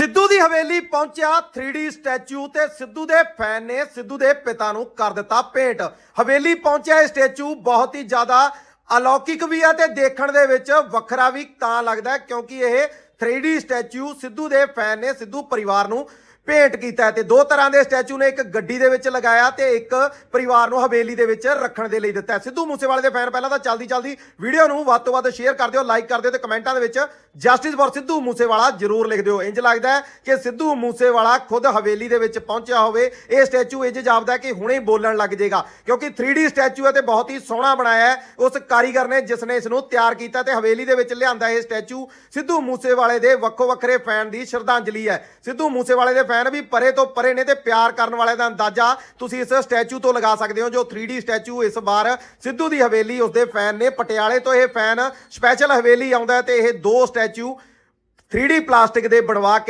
ਸਿੱਧੂ ਦੀ ਹਵੇਲੀ ਪਹੁੰਚਿਆ 3D statue ਤੇ ਸਿੱਧੂ ਦੇ ਫੈਨ ਨੇ ਸਿੱਧੂ ਦੇ ਪਿਤਾ ਨੂੰ ਕਰ ਦਿੱਤਾ ਭੇਂਟ। ਹਵੇਲੀ ਪਹੁੰਚਿਆ ਇਹ ਸਟੈਚੂ ਬਹੁਤ ਹੀ ਜ਼ਿਆਦਾ ਅਲੌਕਿਕ ਵੀ ਹੈ ਤੇ ਦੇਖਣ ਦੇ ਵਿੱਚ ਵੱਖਰਾ ਵੀ ਤਾਂ ਲੱਗਦਾ ਕਿਉਂਕਿ ਇਹ 3D ਸਟੈਚੂ ਸਿੱਧੂ ਦੇ ਫੈਨ ਨੇ ਸਿੱਧੂ ਪਰਿਵਾਰ ਨੂੰ ਭੇਂਟ ਕੀਤਾ ਤੇ ਦੋ ਤਰ੍ਹਾਂ ਦੇ ਸਟੈਚੂ ਨੇ, ਇੱਕ ਗੱਡੀ ਦੇ ਵਿੱਚ ਲਗਾਇਆ ਤੇ ਇੱਕ ਪਰਿਵਾਰ ਨੂੰ ਹਵੇਲੀ ਦੇ ਵਿੱਚ ਰੱਖਣ ਦੇ ਲਈ ਦਿੱਤਾ ਸਿੱਧੂ ਮੂਸੇਵਾਲੇ ਦੇ ਫੈਨ ਪਹਿਲਾਂ ਤਾਂ ਚਲਦੀ ਚਲਦੀ ਵੀਡੀਓ ਨੂੰ ਵੱਧ ਤੋਂ ਵੱਧ ਸ਼ੇਅਰ ਕਰ ਦਿਓ, ਲਾਈਕ ਕਰ ਦਿਓ ਤੇ ਕਮੈਂਟਾਂ ਦੇ ਵਿੱਚ ਜਸਟਿਸ ਫॉर ਸਿੱਧੂ ਮੂਸੇਵਾਲਾ ਜਰੂਰ ਲਿਖ ਦਿਓ। ਇੰਜ ਲੱਗਦਾ ਹੈ ਕਿ ਸਿੱਧੂ ਮੂਸੇਵਾਲਾ ਖੁਦ ਹਵੇਲੀ ਦੇ ਵਿੱਚ ਪਹੁੰਚਿਆ ਹੋਵੇ, ਇਹ ਸਟੈਚੂ ਇੰਜ ਜਾਪਦਾ ਕਿ ਹੁਣੇ ਬੋਲਣ ਲੱਗ ਜਾਏਗਾ ਕਿਉਂਕਿ 3D ਸਟੈਚੂ ਹੈ ਤੇ ਬਹੁਤ ਹੀ ਸੋਹਣਾ ਬਣਾਇਆ ਹੈ। ਉਸ ਕਾਰੀਗਰ ਨੇ ਜਿਸ ਨੇ ਇਸ ਨੂੰ ਤਿਆਰ ਕੀਤਾ ਤੇ ਹਵੇਲੀ ਦੇ ਵਿੱਚ ਲਿਆਂਦਾ ਇਹ ਸਟੈਚੂ। ਸਿੱਧੂ ਮੂਸੇਵਾਲੇ ਦੇ ਵੱਖੋ ਵੱਖਰੇ ਫੈਨ ਦੀ ਸ਼ਰਧਾਂਜਲੀ ਹੈ। ਸਿੱਧੂ ਮੂਸੇਵਾਲੇ ਦੇ ਫੈਨ ਵੀ ਪਰੇ ਤੋਂ ਪਰੇ ਨੇ ਤੇ ਪਿਆਰ ਕਰਨ ਵਾਲੇ ਦਾ ਅੰਦਾਜ਼ਾ ਤੁਸੀਂ ਇਸ ਸਟੈਚੂ ਤੋਂ ਲਗਾ ਸਕਦੇ ਹੋ, ਜੋ 3D ਸਟੈਚੂ ਇਸ ਵਾਰ ਸਿੱਧੂ ਦੀ ਹਵੇਲੀ ਉਸਦੇ ਫੈਨ ਨੇ ਪਟਿਆਲੇ ਤੋਂ ਇਹ ਫੈਨ ਸਪੈਸ਼ਲ ਹਵੇਲੀ ਆਉਂਦਾ ਹੈ ਤੇ ਇਹ ਦੋ ਸਟੈਚੂ 3D ਪਲਾਸਟਿਕ ਦੇ ਬਣਵਾ ਕੇ